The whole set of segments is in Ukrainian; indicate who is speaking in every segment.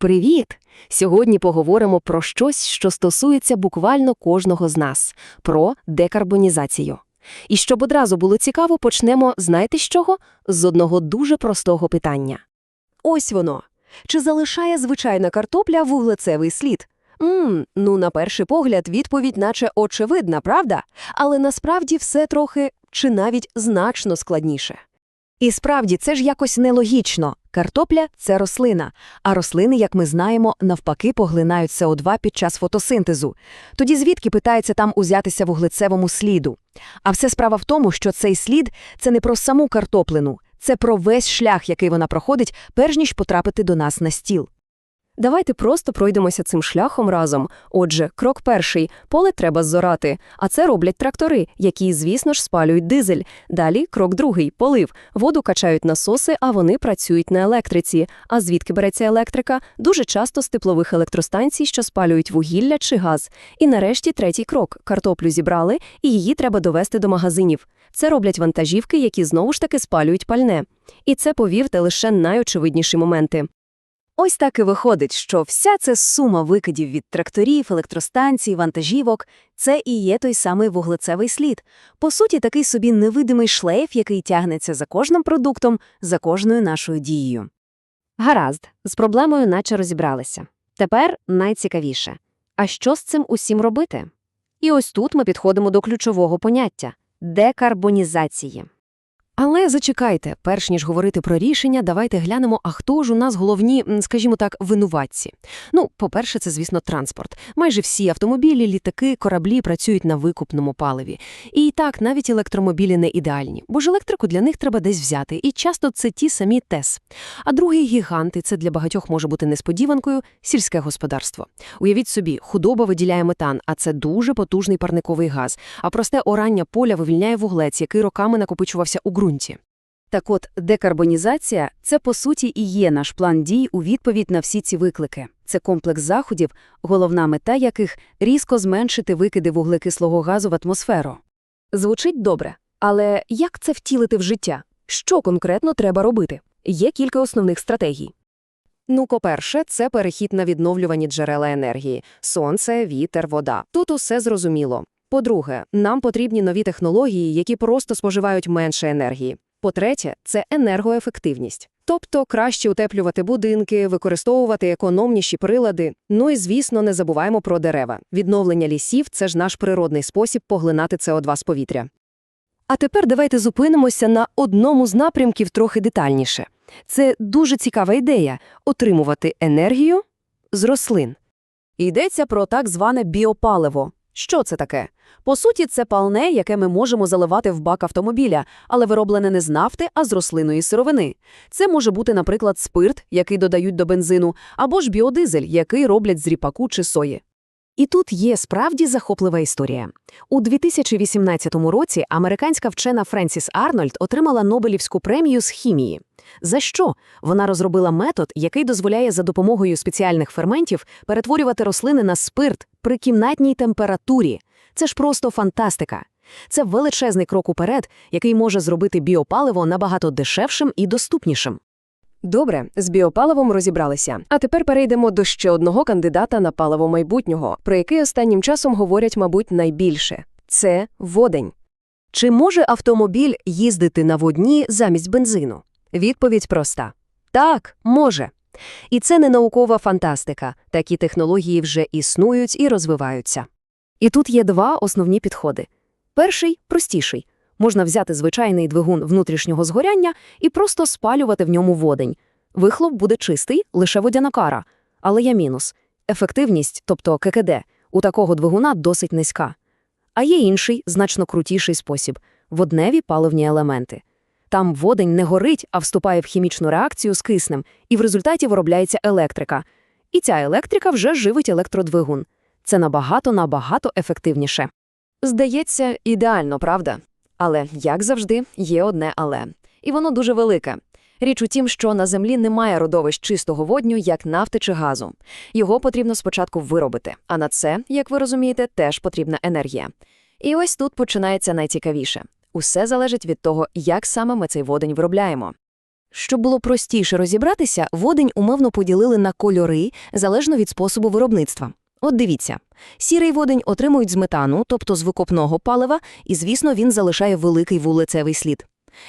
Speaker 1: Привіт! Сьогодні поговоримо про щось, що стосується буквально кожного з нас – про декарбонізацію. І щоб одразу було цікаво, почнемо, знаєте з чого? З одного дуже простого питання.
Speaker 2: Ось воно. Чи залишає звичайна картопля вуглецевий слід? Мм, ну, на перший погляд, відповідь наче очевидна, правда? Але насправді все трохи, чи навіть значно складніше. І справді, це ж якось нелогічно. Картопля – це рослина, а рослини, як ми знаємо, навпаки поглинають СО2 під час фотосинтезу. Тоді звідки питається там узятися вуглецевому сліду? А все справа в тому, що цей слід – це не про саму картоплину, це про весь шлях, який вона проходить, перш ніж потрапити до нас на стіл.
Speaker 1: Давайте просто пройдемося цим шляхом разом. Отже, крок перший – поле треба зорати, а це роблять трактори, які, звісно ж, спалюють дизель. Далі крок другий – полив. Воду качають насоси, а вони працюють на електриці. А звідки береться електрика? Дуже часто з теплових електростанцій, що спалюють вугілля чи газ. І нарешті третій крок – картоплю зібрали, і її треба довести до магазинів. Це роблять вантажівки, які знову ж таки спалюють пальне. І це, повірте, лише найочевидніші моменти.
Speaker 2: Ось так і виходить, що вся ця сума викидів від тракторів, електростанцій, вантажівок – це і є той самий вуглецевий слід. По суті, такий собі невидимий шлейф, який тягнеться за кожним продуктом, за кожною нашою дією.
Speaker 3: Гаразд, з проблемою наче розібралися. Тепер найцікавіше. А що з цим усім робити? І ось тут ми підходимо до ключового поняття – декарбонізації.
Speaker 1: Але зачекайте, перш ніж говорити про рішення, давайте глянемо, а хто ж у нас головні, скажімо так, винуватці. Ну, по-перше, це, звісно, транспорт. Майже всі автомобілі, літаки, кораблі працюють на викупному паливі. І так, навіть електромобілі не ідеальні, бо ж електрику для них треба десь взяти, і часто це ті самі ТЕС. А другий гігант, і це для багатьох може бути несподіванкою – сільське господарство. Уявіть собі, худоба виділяє метан, а це дуже потужний парниковий газ, а просте орання поля вивільняє вуглець, який роками накопичувався у ґрунті.
Speaker 2: Так от, декарбонізація – це, по суті, і є наш план дій у відповідь на всі ці виклики. Це комплекс заходів, головна мета яких – різко зменшити викиди вуглекислого газу в атмосферу.
Speaker 1: Звучить добре, але як це втілити в життя? Що конкретно треба робити? Є кілька основних стратегій. Ну, по-перше, це перехід на відновлювані джерела енергії – сонце, вітер, вода. Тут усе зрозуміло. По-друге, нам потрібні нові технології, які просто споживають менше енергії. По-третє, це енергоефективність. Тобто краще утеплювати будинки, використовувати економніші прилади. Ну і, звісно, не забуваємо про дерева. Відновлення лісів – це ж наш природний спосіб поглинати СО2 з повітря. А тепер давайте зупинимося на одному з напрямків трохи детальніше. Це дуже цікава ідея – отримувати енергію з рослин.
Speaker 2: Йдеться про так зване біопаливо. Що це таке? По суті, це палне, яке ми можемо заливати в бак автомобіля, але вироблене не з нафти, а з рослинної сировини. Це може бути, наприклад, спирт, який додають до бензину, або ж біодизель, який роблять з ріпаку чи сої. І тут є справді захоплива історія. У 2018 році американська вчена Френсіс Арнольд отримала Нобелівську премію з хімії. За що? Вона розробила метод, який дозволяє за допомогою спеціальних ферментів перетворювати рослини на спирт при кімнатній температурі. Це ж просто фантастика. Це величезний крок уперед, який може зробити біопаливо набагато дешевшим і доступнішим.
Speaker 1: Добре, з біопаливом розібралися. А тепер перейдемо до ще одного кандидата на паливо майбутнього, про який останнім часом говорять, мабуть, найбільше – це водень. Чи може автомобіль їздити на водні замість бензину? Відповідь проста – так, може. І це не наукова фантастика, такі технології вже існують і розвиваються. І тут є два основні підходи. Перший – простіший. Можна взяти звичайний двигун внутрішнього згоряння і просто спалювати в ньому водень. Вихлоп буде чистий, лише водяна кара. Але є мінус. Ефективність, тобто ККД, у такого двигуна досить низька. А є інший, значно крутіший спосіб – водневі паливні елементи. Там водень не горить, а вступає в хімічну реакцію з киснем, і в результаті виробляється електрика. І ця електрика вже живить електродвигун. Це набагато-набагато ефективніше. Здається, ідеально, правда? Але, як завжди, є одне але. І воно дуже велике. Річ у тім, що на землі немає родовищ чистого водню, як нафти чи газу. Його потрібно спочатку виробити, а на це, як ви розумієте, теж потрібна енергія. І ось тут починається найцікавіше. Усе залежить від того, як саме ми цей водень виробляємо. Щоб було простіше розібратися, водень умовно поділили на кольори залежно від способу виробництва. От дивіться, сірий водень отримують з метану, тобто з викопного палива, і, звісно, він залишає великий вулицевий слід.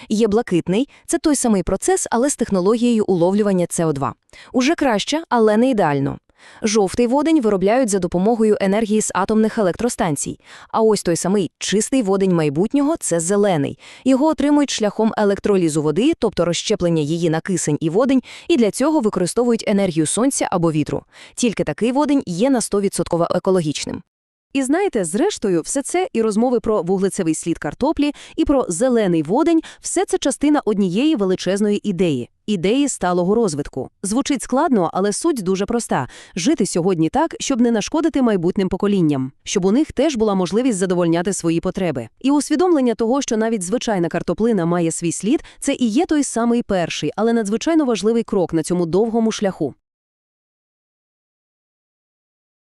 Speaker 1: Є блакитний – це той самий процес, але з технологією уловлювання СО2. Уже краще, але не ідеально. Жовтий водень виробляють за допомогою енергії з атомних електростанцій. А ось той самий чистий водень майбутнього – це зелений. Його отримують шляхом електролізу води, тобто розщеплення її на кисень і водень, і для цього використовують енергію сонця або вітру. Тільки такий водень є на 100% екологічним.
Speaker 2: І знаєте, зрештою, все це і розмови про вуглецевий слід картоплі, і про зелений водень – все це частина однієї величезної ідеї – ідеї сталого розвитку. Звучить складно, але суть дуже проста – жити сьогодні так, щоб не нашкодити майбутнім поколінням, щоб у них теж була можливість задовольняти свої потреби. І усвідомлення того, що навіть звичайна картоплина має свій слід – це і є той самий перший, але надзвичайно важливий крок на цьому довгому шляху.